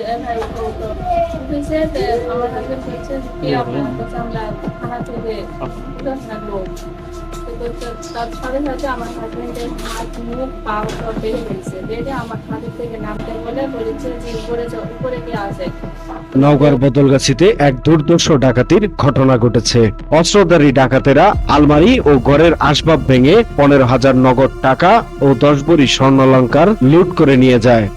বেড়ে বেড়ে নওগাঁর বদলগাছিতে এক দুর্দর্শ ডাকাতির ঘটনা ঘটেছে। অস্ত্রধারী ডাকাতেরা আলমারি ও ঘরের আসবাব ভেঙে পনেরো হাজার নগদ টাকা ও দশ ভরি স্বর্ণালঙ্কার লুট করে নিয়ে যায়।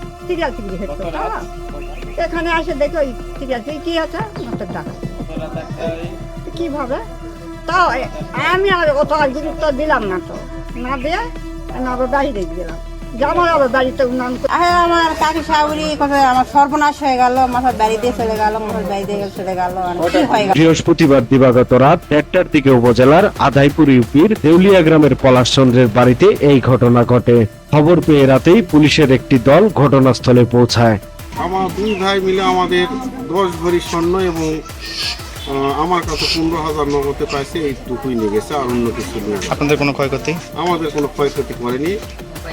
এখানে আসে দেখো ওই সিরিয়াল টিভি কি আছে? মাত্র টাকা কীভাবে তাও এ- আমি আর অত গুরুত্ব দিলাম না তো। না দিয়ে আমি আবার বাড়িতে গেলাম। যাব আবার বাড়িতে উন্নয়ন আমার কাকি শাশুড়ি কোথায় আমার সর্বনাশ হয়ে গেল মাথার বাড়ি দিয়ে চলে গেল মাথার বাড়ি দিয়ে চলে গেল আর কি গেল। বৃহস্পতিবার দিবাগত রাত একটার দিকে উপজেলার আদাইপুর ইউপির দেউলিয়া গ্রামের পলাশচন্দ্রের বাড়িতে এই ঘটনা ঘটে। খবর পেয়ে রাতেই পুলিশের একটি দল ঘটনাস্থলে পৌঁছায়। আমার দুই ভাই মিলে আমাদের দশ ভরি স্বর্ণ এবং আমার কাছে পনেরো হাজার নগদে পাইছে এইটুকুই নিয়ে গেছে আর অন্য কিছু নিয়ে আপনাদের কোনো ক্ষয়ক্ষতি? আমাদের কোনো ক্ষয়ক্ষতি করেনি।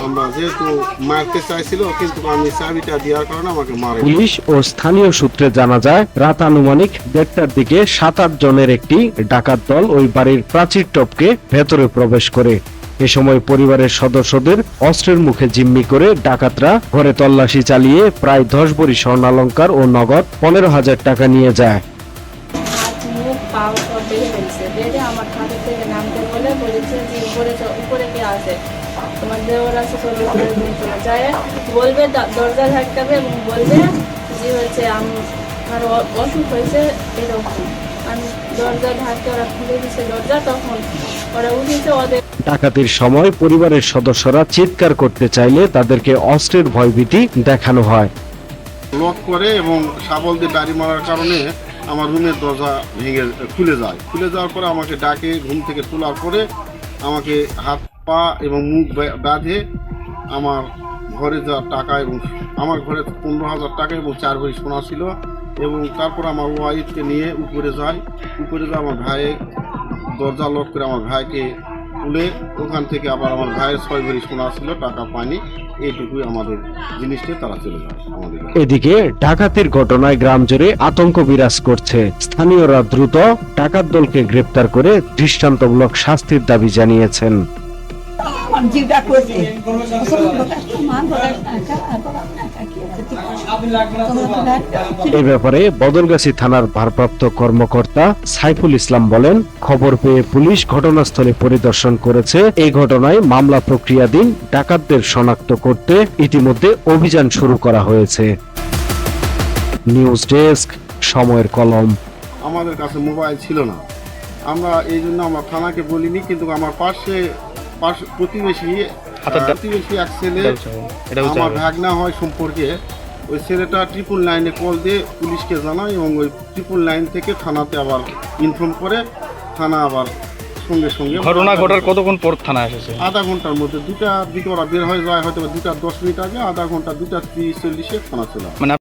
আমরা যেহেতু মারতে চাইছিল কিন্তু আমি চাবিটা দেওয়ার কারণে আমাকে মারে পুলিশ ও স্থানীয় সূত্রে জানা যায় রাত আনুমানিক দেড়টার দিকে সাত আট জনের একটি ডাকাত দল ওই বাড়ির প্রাচীর টপকে ভেতরে প্রবেশ করে। এ সময় পরিবারের সদস্যদের অস্ত্রের মুখে জিম্মি করে ডাকাতরা ঘরে তল্লাশি চালিয়ে প্রায় দশ ভরি স্বর্ণালঙ্কার ও নগদ পনেরো হাজার টাকা নিয়ে যায়। বেড়ে বেড়ে দরজা আমি দরজা ধাক্কা ওরা খুলে দিচ্ছে দরজা, তখন ডাকাতির সময় পরিবারের সদস্যরা চিৎকার করতে চাইলে তাদেরকে অস্ত্রের ভয়ভীতি দেখানো হয়। লক করে এবং শাবল দিয়ে বাড়ি মারার কারণে আমার রুমের দরজা ভেঙে খুলে যায়। খুলে যাওয়ার পরে আমাকে ডাকে ঘুম থেকে তোলার পরে আমাকে হাত পা এবং মুখ বাঁধে আমার ঘরে যা টাকা এবং আমার ঘরে পনেরো হাজার টাকা এবং চার ভরি সোনা ছিল এবং তারপর আমার ওয়াইফকে নিয়ে উপরে যায়। উপরে যায় আমার ভাই দরজা লক করে আমার ভাইকে তুলে ওখান থেকে আবার আমার ভাইয়ের ছয় ভরি সোনা ছিল, টাকা পায়নি এইটুকুই আমাদের জিনিসটা তারা চলে যায় আমাদের এদিকে ডাকাতির ঘটনায় গ্রাম জুড়ে আতঙ্ক বিরাজ করছে। স্থানীয়রা দ্রুত ডাকাত দলকে গ্রেপ্তার করে দৃষ্টান্তমূলক শাস্তির দাবি জানিয়েছেন। এ ব্যাপারে বদলগাছি থানার ভারপ্রাপ্ত কর্মকর্তা সাইফুল ইসলাম বলেন, খবর পেয়ে পুলিশ ঘটনাস্থলে পরিদর্শন করেছে। এই ঘটনায় মামলা প্রক্রিয়াধীন ডাকাতদের শনাক্ত করতে ইতিমধ্যে অভিযান শুরু করা হয়েছে। নিউজ ডেস্ক, সময়ের কলম। আমাদের কাছে মোবাইল ছিল না। আমরা এই জন্য আমরা থানাকে বলিনি, কিন্তু আমার পাশে প্রতিবেশী প্রতিবেশী এক ছেলে আমার ভাগনা হয় সম্পর্কে। ওই ছেলেটা ট্রিপল লাইনে কল দিয়ে পুলিশকে জানায় এবং ওই ট্রিপল লাইন থেকে থানাতে আবার ইনফর্ম করে থানা আবার সঙ্গে সঙ্গে ঘটনা ঘটার কতক্ষণ পর থানা এসেছে? আধা ঘণ্টার মধ্যে দুটা দিকে ওরা বের হয়ে যায় হয়তো দুটা দশ মিনিট আগে আধা ঘণ্টা দুটা ত্রিশ চল্লিশে থানা চলে মানে